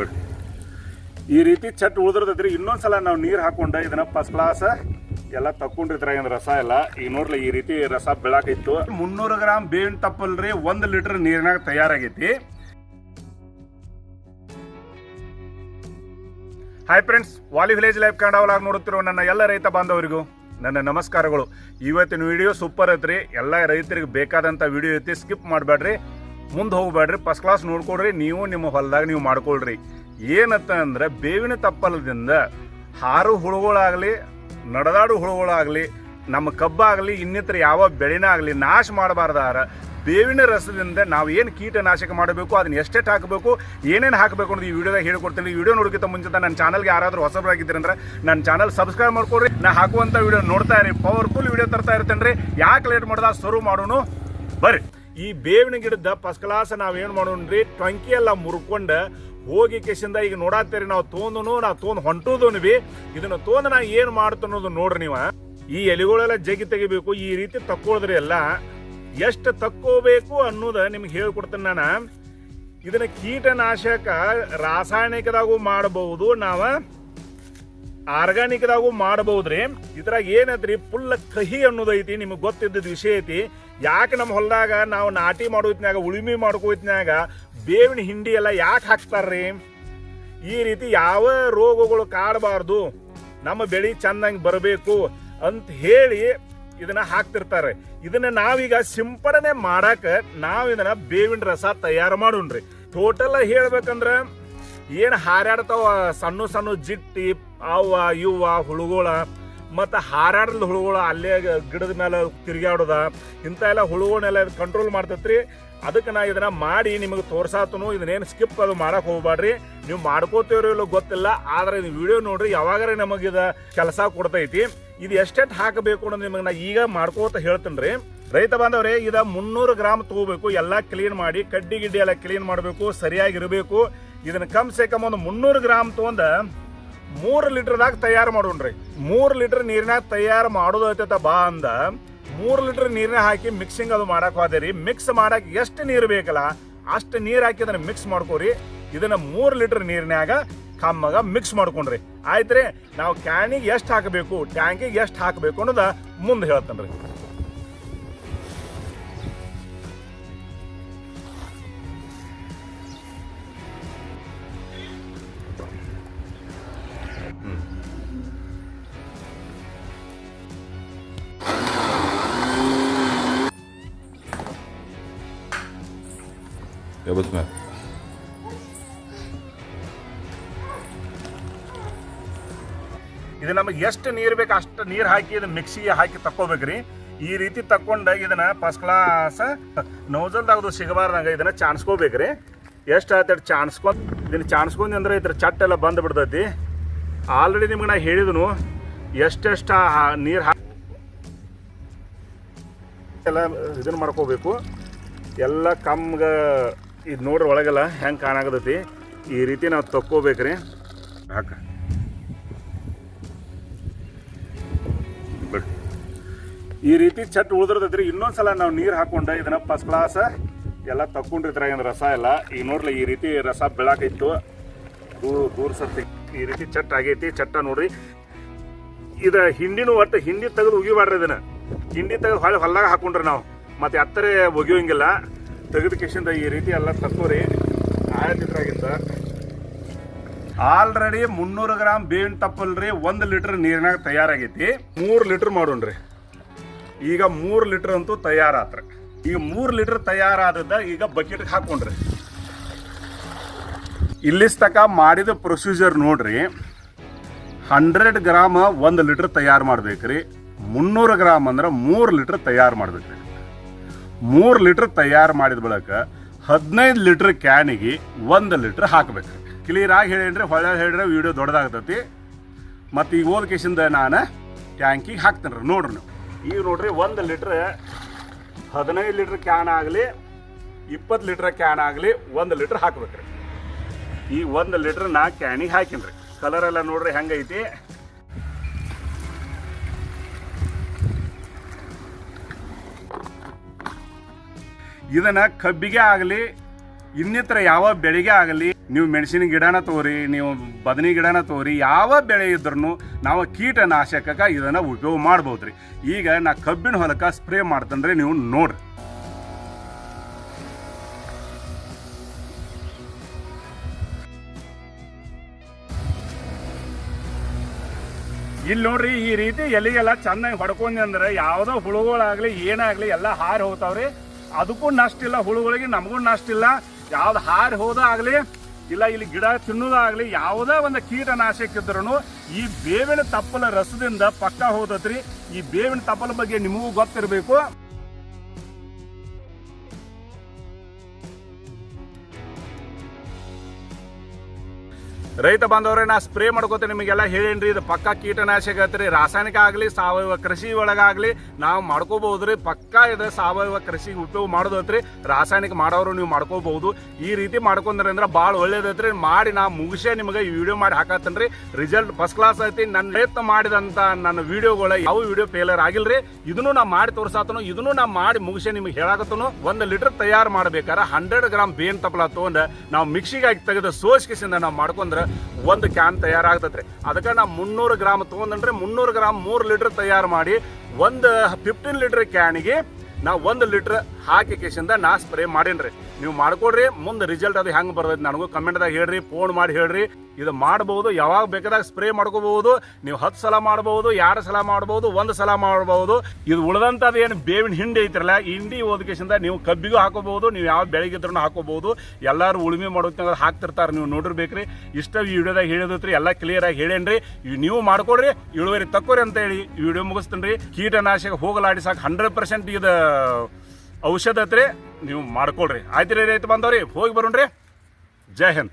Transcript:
ಬಿಡ್ರಿ ಈ ರೀತಿ ಚಟ್ ಉಳಿದ್ರದ್ರಿ ಇನ್ನೊಂದ್ಸಲ ನಾವು ನೀರು ಹಾಕೊಂಡ ಇದನ್ನ ಫಸ್ಟ್ ಕ್ಲಾಸ್ ಎಲ್ಲ ತಕ್ಕೊಂಡಿದ್ರಾಗಿನ ರಸ ಎಲ್ಲ ಈಗ ನೋಡ್ಲಿ ಈ ರೀತಿ ರಸ ಬೆಳಕಿತ್ತು ಮುನ್ನೂರು ಗ್ರಾಮ್ ಬೇವಿನ ತಪ್ಪಲ್ರಿ, ಒಂದು ಲೀಟರ್ ನೀರಿನಾಗ ತಯಾರಾಗೈತಿ. Hi friends Vali village life ಆಗಿ ನೋಡುತ್ತಿರುವ ನನ್ನ ಎಲ್ಲ ರೈತ ಬಾಂಧವರಿಗೂ ನನ್ನ ನಮಸ್ಕಾರಗಳು. ಇವತ್ತಿನ ವಿಡಿಯೋ ಸೂಪರ್ ಐತ್ರಿ. ಎಲ್ಲ ರೈತರಿಗೆ ಬೇಕಾದಂಥ ವಿಡಿಯೋ ಐತಿ ಸ್ಕಿಪ್ ಮಾಡಬೇಡ್ರಿ. ಮುಂದೆ ಹೋಗ್ಬೇಡ್ರಿ ಫಸ್ಟ್ ಕ್ಲಾಸ್ ನೋಡ್ಕೊಡ್ರಿ ನೀವು ನಿಮ್ಮ ಹೊಲದಾಗ ನೀವು ಮಾಡ್ಕೊಳ್ರಿ. ಏನತ್ತ ಅಂದ್ರೆ, ಬೇವಿನ ತಪ್ಪಲದಿಂದ ಹಾರು ಹುಳುಗಳಾಗಲಿ, ನಡೆದಾಡು ಹುಳುಗಳಾಗಲಿ, ನಮ್ಮ ಕಬ್ಬಾಗಲಿ, ಇನ್ನಿತರ ಯಾವ ಬೆಳೆನ ಆಗಲಿ ನಾಶ ಮಾಡಬಾರ್ದಾರ ಬೇವಿನ ರಸದಿಂದ ನಾವು ಏನು ಕೀಟನಾಶಕ ಮಾಡಬೇಕು, ಅದನ್ನ ಎಷ್ಟೆಷ್ಟು ಹಾಕಬೇಕು, ಏನೇನು ಹಾಕಬೇಕು ಅನ್ನೋದು ಈ ವಿಡಿಯೋದಾಗ ಹೇಳ್ಕೊಡ್ತೀನಿ. ಈ ವಿಡಿಯೋ ನೋಡೋಕ್ಕಿಂತ ಮುಂಚೆ ನನ್ನ ಚಾನಲ್ಗೆ ಯಾರಾದರೂ ಹೊಸಬರಾಗಿದ್ದೀರಿ ಅಂದ್ರೆ, ನನ್ನ ಚಾನಲ್ ಸಬ್ಸ್ಕ್ರೈಬ್ ಮಾಡ್ಕೊಡ್ರಿ ನಾ ಹಾಕುವಂಥ ವಿಡಿಯೋ ನೋಡ್ತಾ ಇರಿ ಪವರ್ಫುಲ್ ವಿಡಿಯೋ ತರ್ತಾ ಇರ್ತೇನೆ ರೀ ಯಾಕೆ ಲೇಟ್ ಮಾಡ್ದ, ಶುರು ಮಾಡೋಣ ಬರ್ರಿ. ಈ ಬೇವಿನ ಗಿಡದ ಫಸ್ಟ್ ಕ್ಲಾಸ್ ನಾವೇನು ಮಾಡೋಣ್ರಿ? ಟೊಂಕಿ ಎಲ್ಲ ಮುರ್ಕೊಂಡು ಹೋಗಿ ಕೆಸಿಂದ ಈಗ ನೋಡಾತೇರಿ ನಾವು ತೋಂದನು, ನಾವು ತೊಂದ್ ಹೊಂಟುದನು ಬಿ ಇದನ್ನ ತೊಂದ್ ನಾ ಏನು ಮಾಡ್ತನೋದು ನೋಡ್ರಿ ನೀವು. ಈ ಎಲೆಗಳೆಲ್ಲ ಜಗಿ ತೆಗಿಬೇಕು, ಈ ರೀತಿ ತಕ್ಕೊಳದ್ರಿ ಎಲ್ಲ. ಎಷ್ಟು ತಕ್ಕೋಬೇಕು ಅನ್ನೋದು ನಿಮ್ಗೆ ಹೇಳ್ಕೊಡ್ತೇನೆ ನಾನು. ಇದನ್ನ ಕೀಟನಾಶಕ ರಾಸಾಯನಿಕದಾಗೂ ಮಾಡಬಹುದು, ನಾವ ಆರ್ಗಾನಿಕ್ದಾಗೂ ಮಾಡಬಹುದ್ರಿ. ಇದ್ರಾಗ ಏನೈತ್ರಿ? ಫುಲ್ ಕಹಿ ಅನ್ನೋದೈತಿ, ನಿಮಗೆ ಗೊತ್ತಿದ್ದ ವಿಷಯ ಐತಿ. ಯಾಕೆ ನಮ್ಮ ಹೊಲದಾಗ ನಾವು ನಾಟಿ ಮಾಡೋತ್ನಾಗ ಉಳುಮೆ ಮಾಡ್ಕೋತ್ನಾಗ ಬೇವಿನ ಹಿಂಡಿ ಎಲ್ಲ ಯಾಕೆ ಹಾಕ್ತಾರ್ರಿ? ಈ ರೀತಿ ಯಾವ ರೋಗಗಳು ಕಾಡಬಾರ್ದು. ನಮ್ಮ ಬೆಳಿ ಚೆನ್ನಾಗಿ ಬರಬೇಕು ಅಂತ ಹೇಳಿ ಇದನ್ನ ಹಾಕ್ತಿರ್ತಾರೆ. ಇದನ್ನ ನಾವೀಗ ಸಿಂಪಡಣೆ ಮಾಡಕ್ಕೆ ನಾವು ಇದನ್ನ ಬೇವಿನ ರಸ ತಯಾರು ಮಾಡೋಣ್ರಿ. ಟೋಟಲ್ ಹೇಳ್ಬೇಕಂದ್ರ ಏನು ಹಾರಾಡ್ತಾವ ಸಣ್ಣ ಸಣ್ಣ ಜಿಟ್ಟಿ ಅವ ಇವ ಹುಳುಗಳ ಮತ್ತು ಹಾರಾಡದ ಹುಳುಗಳು ಅಲ್ಲೇ ಗಿಡದ ಮೇಲೆ ತಿರುಗಾಡೋದ ಇಂಥ ಎಲ್ಲ ಹುಳುಗಳನ್ನೆಲ್ಲ ಕಂಟ್ರೋಲ್ ಮಾಡ್ತೈತ್ರಿ. ಅದಕ್ಕೆ ನಾ ಇದನ್ನ ಮಾಡಿ ನಿಮಗೆ ತೋರ್ಸಾತನು. ಇದನ್ನೇನು ಸ್ಕಿಪ್ ಅದು ಮಾಡಕ್ ಹೋಗ್ಬೇಡ್ರಿ ನೀವು ಮಾಡ್ಕೋತೀವ್ರಿ ಇಲ್ಲೋ ಗೊತ್ತಿಲ್ಲ. ಆದ್ರೆ ಇದು ವಿಡಿಯೋ ನೋಡ್ರಿ, ಯಾವಾಗಾರ ನಮಗೆ ಇದ ಕೆಲಸ ಕೊಡ್ತೈತಿ. ಇದು ಎಷ್ಟೆಷ್ಟು ಹಾಕಬೇಕು ಅನ್ನೋದು ನಿಮಗೆ ನಾ ಈಗ ಮಾಡ್ಕೋತ ಹೇಳ್ತೀನಿ ರೀ ರೈತ ಬಾಂಧವ್ರೆ, ಇದ ಮುನ್ನೂರು ಗ್ರಾಮ್ ತಗೋಬೇಕು. ಎಲ್ಲ ಕ್ಲೀನ್ ಮಾಡಿ, ಕಡ್ಡಿ ಗಿಡ್ಡಿ ಎಲ್ಲ ಕ್ಲೀನ್ ಮಾಡಬೇಕು, ಸರಿಯಾಗಿರಬೇಕು. ಇದನ್ನ ಕಮ್ ಸೆ ಕಮ್ ಒಂದು ಮುನ್ನೂರು ಗ್ರಾಮ್ ತಗೊಂಡ ಮೂರು ಲೀಟರ್ದಾಗ ತಯಾರು ಮಾಡೋಣ್ರಿ. ಮೂರು ಲೀಟರ್ ನೀರಿನಾಗ ತಯಾರು ಮಾಡೋದು ಐತೈತ ಬಾ ಅಂದ. ಮೂರು ಲೀಟರ್ ನೀರಿನ ಹಾಕಿ ಮಿಕ್ಸಿಂಗ್ ಅದು ಮಾಡಕ್ ರೀ ಮಿಕ್ಸ್ ಮಾಡಕ್ ಎಷ್ಟು ನೀರು ಬೇಕಲ್ಲ, ಅಷ್ಟು ನೀರು ಹಾಕಿ ಅದನ್ನ ಮಿಕ್ಸ್ ಮಾಡ್ಕೋರಿ. ಇದನ್ನ ಮೂರು ಲೀಟರ್ ನೀರಿನಾಗ ಕಮ್ಮಗ ಮಿಕ್ಸ್ ಮಾಡ್ಕೊಂಡ್ರಿ. ರೀ ನಾವು ಕ್ಯಾನಿಗೆ ಎಷ್ಟು ಹಾಕಬೇಕು, ಟ್ಯಾಂಕಿಗೆ ಎಷ್ಟು ಹಾಕಬೇಕು ಅನ್ನೋದ ಮುಂದೆ Я вот знаю. ಇದು ನಮಗೆ ಎಷ್ಟು ನೀರು ಬೇಕು ಅಷ್ಟು ನೀರು ಹಾಕಿ ಇದನ್ನ ಮಿಕ್ಸಿಗೆ ಹಾಕಿ ತಕ್ಕೋಬೇಕ್ರಿ ಈ ರೀತಿ ತಕ್ಕೊಂಡಾಗ ಇದನ್ನ ಫಸ್ಟ್ ಕ್ಲಾಸ್ ನೌಜಲ್ದಾಗ ಸಿಗಬಾರ್ದಂಗೆ ಇದನ್ನ ಚಾಣಿಸ್ಕೋಬೇಕ್ರಿ ಎಷ್ಟು ಆಯ್ತು ಚಾಣಿಸ್ಕೊಂಡು ಇದನ್ನ ಚಾಣಿಸ್ಕೊಂಡು ಅಂದ್ರೆ ಇದ್ರ ಚಟ್ಟೆಲ್ಲ ಬಂದು ಬಿಡ್ತೈತಿ. ಆಲ್ರೆಡಿ ನಿಮ್ಗೆ ನಾ ಹೇಳಿದನು, ಎಷ್ಟೆಷ್ಟು ನೀರು ಹಾಕಿ ಎಲ್ಲ ಇದನ್ನ ಮಾಡ್ಕೋಬೇಕು. ಎಲ್ಲ ಕಮ್ಗೆ ಇದು ನೋಡ್ರಿ ಒಳಗೆಲ್ಲ ಹೆಂಗೆ ಕಾಣಾಗತೈತಿ. ಈ ರೀತಿ ನಾವು ತಕ್ಕೋಬೇಕ್ರಿ. ಹಾಕ. ಈ ರೀತಿ ಚಟ್ ಉಳಿದಿರ್ತೈತ್ರಿ. ಇನ್ನೊಂದ್ಸಲ ನಾವು ನೀರು ಹಾಕೊಂಡ ಇದನ್ನ ಫಸ್ಟ್ ಕ್ಲಾಸ್ ಎಲ್ಲ ಏನು ರಸ ಎಲ್ಲ ಈಗ ನೋಡ್ರಿ, ಈ ರೀತಿ ರಸ ಬೆಳಕಿತ್ತು. ದೂರ ದೂರ ಸತ್ತಿ ಈ ರೀತಿ ಚಟ್ ಆಗೈತಿ. ಚಟ್ಟ ನೋಡ್ರಿ. ಇದ ಹಿಂಡಿನೂ ಒಟ್ಟು ಹಿಂಡಿ ತೆಗೆದು ಉಗಿಬಾರ್ರಿ ಇದನ್ನ. ಹಿಂಡಿ ತೆಗೆದು ಹೊಳೆ ಹೊಲ್ದಾಗ ಹಾಕೊಂಡ್ರಿ ನಾವು. ಮತ್ತೆ ಎತ್ತರ ಒಗಿಯೋಂಗಿಲ್ಲ. ತೆಗೆದ ಕಿಶಿಂದ ಈ ರೀತಿ ಎಲ್ಲ ತಕ್ಕೋರಿ ಆಯ್ತಿದ್ರಾಗಿಂದ ಆಲ್ರೆಡಿ ಮುನ್ನೂರು ಗ್ರಾಮ್ ಬೇವಿನ ತಪ್ಪಲ್ರಿ ಒಂದು ಲೀಟರ್ ನೀರಿನಾಗ ತಯಾರಾಗೈತಿ. ಮೂರು ಲೀಟರ್ ಮಾಡೋಣ್ರಿ ಈಗ ಮೂರು ಲೀಟರ್ ಅಂತೂ ತಯಾರಾತ್ರ. ಈಗ ಮೂರು ಲೀಟರ್ ತಯಾರಾದದ ಈಗ ಬಕೆಟ್ಗೆ ಹಾಕೊಂಡ್ರಿ. ಇಲ್ಲಿಸ್ ತಕ ಮಾಡಿದ ಪ್ರೊಸೀಜರ್ ನೋಡ್ರಿ ಹಂಡ್ರೆಡ್ ಗ್ರಾಮ್ ಒಂದು ಲೀಟರ್ ತಯಾರು ಮಾಡ್ಬೇಕ್ರಿ. ಮುನ್ನೂರು ಗ್ರಾಮ್ ಅಂದ್ರೆ ಮೂರು ಲೀಟರ್ ತಯಾರು ಮಾಡ್ಬೇಕ್ರಿ. ಮೂರು ಲೀಟ್ರ್ ತಯಾರು ಮಾಡಿದ ಬಳಿಕ ಹದಿನೈದು ಲೀಟ್ರ್ ಕ್ಯಾನಿಗೆ ಒಂದು ಲೀಟ್ರ್ ಹಾಕಬೇಕು. ಕ್ಲಿಯರ್ ಆಗಿ ಹೇಳಿದ್ರೆ ಹೊಳೆ ಹೇಳಿದ್ರೆ ವಿಡಿಯೋ ದೊಡ್ಡದಾಗ್ತತಿ. ಮತ್ತು ಈಗ ಹೋದ ಕೇಸಿಂದ ನಾನು ಟ್ಯಾಂಕಿಗೆ ಹಾಕ್ತೇನೆ ರೀ ನೋಡ್ರಿ ನೀವು. ಈಗ ನೋಡ್ರಿ, ಒಂದು ಲೀಟ್ರ್ ಹದಿನೈದು ಲೀಟ್ರ್ ಕ್ಯಾನ್ ಆಗಲಿ, ಇಪ್ಪತ್ತು ಲೀಟ್ರ್ ಕ್ಯಾನ್ ಆಗಲಿ ಒಂದು ಲೀಟ್ರ್ ಹಾಕ್ಬೇಕ್ರಿ. ಈ ಒಂದು ಲೀಟ್ರ್ ನಾ ಕ್ಯಾನಿಗೆ ಹಾಕಿನ್ರಿ. ಕಲರ್ ಎಲ್ಲ ನೋಡ್ರಿ ಹೆಂಗೈತಿ? ಇದನ್ನ ಕಬ್ಬಿಗೆ ಆಗಲಿ, ಇನ್ನಿತರ ಯಾವ ಬೆಳೆಗೆ ಆಗಲಿ, ನೀವು ಮೆಣಸಿನ ಗಿಡನ ತೋರಿ, ನೀವು ಬದನಿ ಗಿಡನ ತೋರಿ, ಯಾವ ಬೆಳೆ ಇದ್ರೂ ನಾವು ಕೀಟನಾಶಕಕ್ಕೆ ಇದನ್ನ ಉಪಯೋಗ ಮಾಡ್ಬೋದ್ರಿ. ಈಗ ನಾ ಕಬ್ಬಿನ ಹೊಲಕ್ಕೆ ಸ್ಪ್ರೇ ಮಾಡ್ತಂದ್ರೆ ನೀವು ನೋಡ್ರಿ. ಇಲ್ಲಿ ನೋಡ್ರಿ, ಈ ರೀತಿ ಎಲೆಗೆಲ್ಲ ಚೆನ್ನಾಗಿ ಹೊಡ್ಕೊಂಡಿ ಅಂದ್ರೆ ಯಾವ್ದೋ ಹುಳುಗಳಾಗ್ಲಿ, ಏನಾಗ್ಲಿ ಎಲ್ಲ ಹಾರಿ ಹೋಗ್ತಾವ್ರಿ. ಅದಕ್ಕೂ ನಷ್ಟ ಇಲ್ಲ, ಹುಳುಗಳಿಗೆ ನಮಗೂ ನಷ್ಟ ಇಲ್ಲ. ಯಾವ್ದು ಹಾರಿ ಹೋದಾಗಲಿ ಇಲ್ಲ ಇಲ್ಲಿ ಗಿಡ ತಿನ್ನೋದಾಗಲಿ ಯಾವುದೇ ಒಂದು ಕೀಟನಾಶಕ ಇದ್ರೂ ಈ ಬೇವಿನ ತಪ್ಪಲ ರಸದಿಂದ ಪಕ್ಕ ಹೋದತ್ರಿ ಈ ಬೇವಿನ ತಪ್ಪಲ ಬಗ್ಗೆ ನಿಮಗೂ ಗೊತ್ತಿರಬೇಕು. ರೈತ ಬಾಂಧವ್ರೆ ನಾ ಸ್ಪ್ರೇ ಮಾಡ್ಕೋತೀನಿ ನಿಮಗೆಲ್ಲ ಹೇಳೇನ್ರಿ, ಇದು ಪಕ್ಕ ಕೀಟನಾಶಕ ಐತ್ರಿ. ರಾಸಾಯನಿಕ ಆಗಲಿ, ಸಾವಯವ ಕೃಷಿ ಒಳಗಾಗಲಿ ನಾವು ಮಾಡ್ಕೋಬಹುದ್ರಿ. ಪಕ್ಕ ಇದು ಸಾವಯವ ಕೃಷಿಗೆ ಉಪಯೋಗ ಮಾಡೋದೈತ್ರಿ ರಾಸಾಯನಿಕ ಮಾಡೋರು ನೀವು ಮಾಡ್ಕೋಬಹುದು. ಈ ರೀತಿ ಮಾಡ್ಕೊಂಡ್ರಿ ಅಂದ್ರೆ ಭಾಳ ಒಳ್ಳೇದೈತ್ರಿ ಮಾಡಿ ನಾ ಮುಗಿಸೇ ನಿಮಗೆ ಈ ವಿಡಿಯೋ ಮಾಡಿ ಹಾಕತ್ತೇನ್ರಿ. ರಿಸಲ್ಟ್ ಫಸ್ಟ್ ಕ್ಲಾಸ್ ಐತಿ. ನನ್ನ ಪ್ರಯತ್ನ ಮಾಡಿದಂತ ನನ್ನ ವಿಡಿಯೋಗಳು ಯಾವ ವಿಡಿಯೋ ಫೇಲರ್ ಆಗಿಲ್ರಿ, ಇದನ್ನು ನಾ ಮಾಡಿ ತೋರ್ಸಾತನು, ಇದನ್ನು ನಾ ಮಾಡಿ ಮುಗಿಸೇ ನಿಮಗೆ ಹೇಳಾಕತ್ತನು. ಒಂದು ಲೀಟರ್ ತಯಾರು ಮಾಡ್ಬೇಕಾರ ಹಂಡ್ರೆಡ್ ಗ್ರಾಮ್ ಬೇನ್ ತಪ್ಪಲ ತೊಗೊಂಡು ನಾವು ಮಿಕ್ಸಿಗೆ ಹಾಕಿ ತೆಗೆದು ಸೋಸ್ಕಿಸಿಂದ ನಾವು ಮಾಡ್ಕೊಂಡ್ರೆ ಒಂದು ಕ್ಯಾನ್ ತಯಾರಾಗ್ತದ್ರಿ ಅದಕ್ಕೆ ನಾ ಮುನ್ನೂರು ಗ್ರಾಮ್ ತೊಗೊಂಡ್ರೆ ಮುನ್ನೂರು ಗ್ರಾಮ್ ಮೂರು ಲೀಟರ್ ತಯಾರು ಮಾಡಿ, ಒಂದು ಫಿಫ್ಟೀನ್ ಲೀಟರ್ ಕ್ಯಾನಿಗೆ ನಾವು ಒಂದು ಲೀಟರ್ ಹಾಕಿ ಕೇಸಿಂದ ನಾ ಸ್ಪ್ರೇ ಮಾಡೇನ್ರಿ. ನೀವು ಮಾಡ್ಕೊಡ್ರಿ, ಮುಂದೆ ರಿಸಲ್ಟ್ ಅದು ಹೆಂಗೆ ಬರ್ತೈತೆ ನನಗೂ ಕಮೆಂಟ್ದಾಗ ಹೇಳ್ರಿ ಫೋನ್ ಮಾಡಿ ಹೇಳ್ರಿ. ಇದು ಮಾಡಬಹುದು ಯಾವಾಗ ಬೇಕಾದಾಗ ಸ್ಪ್ರೇ ಮಾಡ್ಕೋಬಹುದು, ನೀವು ಹತ್ತು ಸಲ ಮಾಡಬಹುದು ಎರಡು ಸಲ ಮಾಡಬಹುದು ಒಂದು ಸಲ ಮಾಡಬಹುದು ಇದು ಉಳಿದಂಥದ್ದು ಏನು ಬೇವಿನ ಹಿಂಡಿ ಐತ್ರಲ್ಲ ಹಿಂಡಿ ಓದಕೇಶಿಂದ ನೀವು ಕಬ್ಬಿಗೂ ಹಾಕೋಬಹುದು, ನೀವು ಯಾವ ಬೆಳಗಿದ್ರೂ ಹಾಕೋಬಹುದು. ಎಲ್ಲರೂ ಉಳುಮೆ ಮಾಡೋದ್ನಾಗ ಹಾಕ್ತಿರ್ತಾರೆ, ನೀವು ನೋಡಿರ್ಬೇಕ್ರಿ. ಇಷ್ಟ ವಿಡಿಯೋದಾಗ ಹೇಳಿದ್ರಿ ಎಲ್ಲ ಕ್ಲಿಯರ್ ಆಗಿ ಹೇಳೇನ್ರಿ. ನೀವು ಮಾಡ್ಕೊಡ್ರಿ, ಇಳುವರಿ ತಕ್ಕೋರಿ ಅಂತ ಹೇಳಿ ವಿಡಿಯೋ ಮುಗಿಸ್ತೀನಿ ರೀ. ಕೀಟನಾಶಕ ಹೋಗಲಾಡಿಸಾಕ ಹಂಡ್ರೆಡ್ ಪರ್ಸೆಂಟ್ ಇದು ಔಷಧ ಐತ್ರಿ ನೀವು ಮಾಡ್ಕೊಳ್ರಿ. ಆಯ್ತು ರೀ ರೈತ ಬಂದವ್ರಿ ಹೋಗಿ ಬರೋಣ್ರಿ. ಜೈ ಹಿಂದ್.